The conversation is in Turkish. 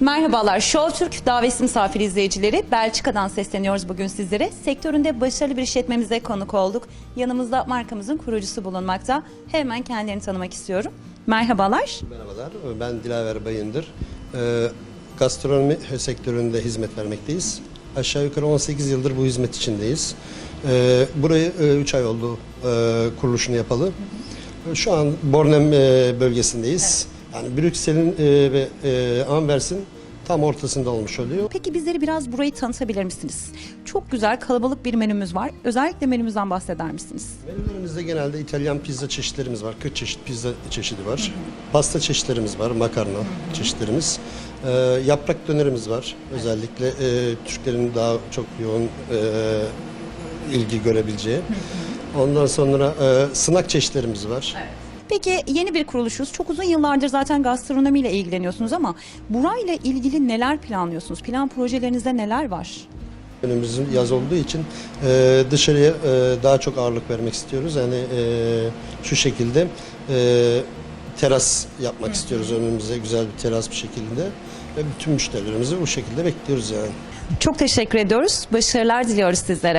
Merhabalar, Show Türk davetsiz misafir izleyicileri. Belçika'dan sesleniyoruz bugün sizlere. Sektöründe başarılı bir işletmemize konuk olduk. Yanımızda markamızın kurucusu bulunmakta. Hemen kendilerini tanımak istiyorum. Merhabalar. Merhabalar, ben Dilaver Bayındır. Ee, gastronomi sektöründe hizmet vermekteyiz. Aşağı yukarı 18 yıldır bu hizmet içindeyiz. Ee, burayı 3 ay oldu e, kuruluşunu yapalı. Şu an Bornem e, bölgesindeyiz. Yani Brüksel'in e, ve e, Anvers'in tam ortasında olmuş oluyor. Peki bizleri biraz burayı tanıtabilir misiniz? Çok güzel, kalabalık bir menümüz var. Özellikle menümüzden bahseder misiniz? Menülerimizde genelde İtalyan pizza çeşitlerimiz var. 40 çeşit pizza çeşidi var. Pasta çeşitlerimiz var, makarna çeşitlerimiz. Ee, yaprak dönerimiz var. Özellikle e, Türklerin daha çok yoğun e, ilgi görebileceği. Ondan sonra e, sınak çeşitlerimiz var. Peki yeni bir kuruluşuz. Çok uzun yıllardır zaten gastronomiyle ilgileniyorsunuz ama burayla ilgili neler planlıyorsunuz? Plan projelerinizde neler var? Önümüzün yaz olduğu için e, dışarıya e, daha çok ağırlık vermek istiyoruz. Yani e, şu şekilde e, teras yapmak istiyoruz önümüze güzel bir teras bir şekilde ve bütün müşterilerimizi bu şekilde bekliyoruz yani. Çok teşekkür ediyoruz. Başarılar diliyoruz sizlere.